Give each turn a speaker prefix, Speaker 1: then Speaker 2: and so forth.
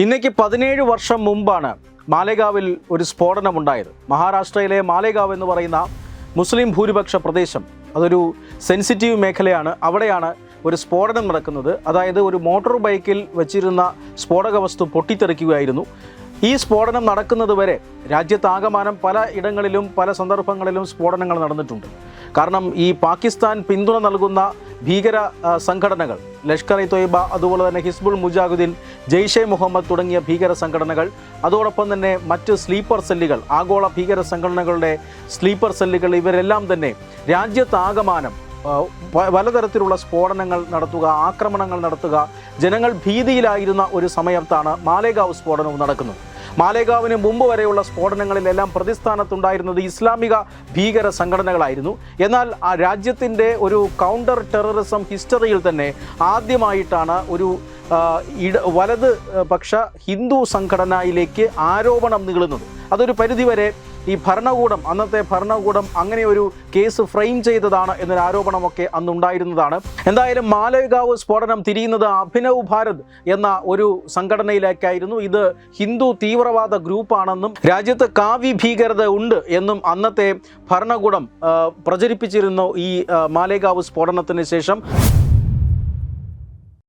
Speaker 1: ഇന്നേക്ക് പതിനേഴ് വർഷം മുമ്പാണ് മാലേഗാവിൽ ഒരു സ്ഫോടനമുണ്ടായത്. മഹാരാഷ്ട്രയിലെ മാലേഗാവ് എന്ന് പറയുന്ന മുസ്ലിം ഭൂരിപക്ഷ പ്രദേശം അതൊരു സെൻസിറ്റീവ് മേഖലയാണ്. അവിടെയാണ് ഒരു സ്ഫോടനം നടക്കുന്നത്. അതായത് ഒരു മോട്ടോർ ബൈക്കിൽ വെച്ചിരുന്ന സ്ഫോടക വസ്തു പൊട്ടിത്തെറിക്കുകയായിരുന്നു. ഈ സ്ഫോടനം നടക്കുന്നത് വരെ രാജ്യത്താകമാനം പല ഇടങ്ങളിലും പല സന്ദർഭങ്ങളിലും സ്ഫോടനങ്ങൾ നടന്നിട്ടുണ്ട്. കാരണം ഈ പാകിസ്ഥാൻ പിന്തുണ നൽകുന്ന ഭീകര സംഘടനകൾ. ലഷ്കർ ഇ തൊയ്ബ അതുപോലെ തന്നെ ഹിസ്ബുൾ മുജാഹിദ്ദീൻ ജെയ്ഷെ മുഹമ്മദ് തുടങ്ങിയ ഭീകര സംഘടനകൾ. അതോടൊപ്പം തന്നെ മറ്റ് സ്ലീപ്പർ സെല്ലുകൾ ആഗോള ഭീകര സംഘടനകളുടെ സ്ലീപ്പർ സെല്ലുകൾ ഇവരെല്ലാം തന്നെ രാജ്യത്താകമാനം പലതരത്തിലുള്ള സ്ഫോടനങ്ങൾ നടത്തുക ആക്രമണങ്ങൾ നടത്തുക. ജനങ്ങൾ ഭീതിയിലായിരുന്ന ഒരു സമയത്താണ് മാലേഗാവ് സ്ഫോടനവും നടക്കുന്നത്. മാലേഗാവിന് മുമ്പ് വരെയുള്ള സ്ഫോടനങ്ങളിലെല്ലാം പ്രതിസ്ഥാനത്തുണ്ടായിരുന്നത് ഇസ്ലാമിക ഭീകര സംഘടനകളായിരുന്നു. എന്നാൽ ആ രാജ്യത്തിന്റെ ഒരു കൗണ്ടർ ടെററിസം ഹിസ്റ്ററിയിൽ തന്നെ ആദ്യമായിട്ടാണ് ഒരു ഇട വലത് പക്ഷ ഹിന്ദു സംഘടനയിലേക്ക് ആരോപണം നീളുന്നത്. അതൊരു പരിധിവരെ ഈ ഭരണകൂടം അന്നത്തെ ഭരണകൂടം അങ്ങനെ ഒരു കേസ് ഫ്രെയിം ചെയ്തതാണ് എന്നൊരു ആരോപണമൊക്കെ അന്നുണ്ടായിരുന്നതാണ്. എന്തായാലും മാലേഗാവ് സ്ഫോടനം തിരിയുന്നത് അഭിനവ് ഭാരത് എന്ന ഒരു സംഘടനയിലേക്കായിരുന്നു. ഇത് ഹിന്ദു തീവ്രവാദ ഗ്രൂപ്പാണെന്നും രാജ്യത്ത് കാവ്യ ഭീകരത ഉണ്ട് എന്നും അന്നത്തെ ഭരണകൂടം പ്രചരിപ്പിച്ചിരുന്നു ഈ മാലേഗാവ് സ്ഫോടനത്തിന് ശേഷം.